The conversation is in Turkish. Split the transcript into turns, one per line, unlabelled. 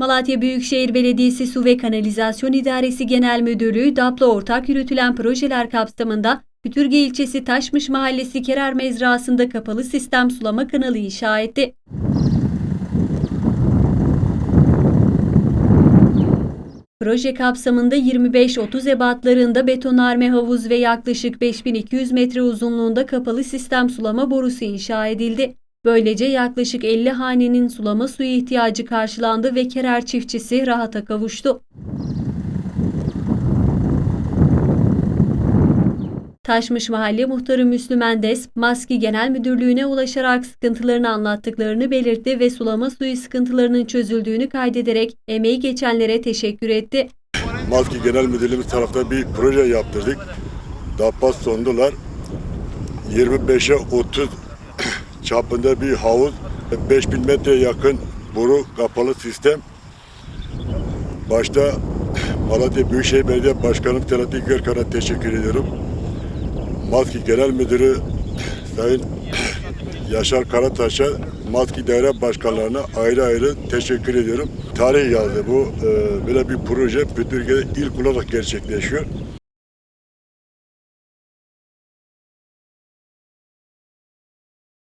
Malatya Büyükşehir Belediyesi Su ve Kanalizasyon İdaresi Genel Müdürlüğü DAP'la ortak yürütülen projeler kapsamında Kütürge ilçesi Taşmış Mahallesi Kerar Mezrası'nda kapalı sistem sulama kanalı inşa etti. Proje kapsamında 25-30 ebatlarında betonarme havuz ve yaklaşık 5200 metre uzunluğunda kapalı sistem sulama borusu inşa edildi. Böylece yaklaşık 50 hanenin sulama suyu ihtiyacı karşılandı ve Kerer çiftçisi rahata kavuştu. Taşmış Mahalle Muhtarı Müslü Mendes, Maski Genel Müdürlüğü'ne ulaşarak sıkıntılarını anlattıklarını belirtti ve sulama suyu sıkıntılarının çözüldüğünü kaydederek emeği geçenlere teşekkür etti.
Maski Genel Müdürlüğümüz tarafta bir proje yaptırdık. DAPAS sondular. 25'e 30 çapında bir havuz, 5000 metre yakın boru kapalı sistem. Başta Malatya Büyükşehir Belediye Başkanım Selahattin Gürkan'a teşekkür ediyorum. Maski Genel Müdürü Sayın Yaşar Karataş'a Maski Daire Başkanlarına ayrı ayrı teşekkür ediyorum. Tarih yazdı bu. Ee, Böyle bir proje Bütürge'de ilk olarak gerçekleşiyor.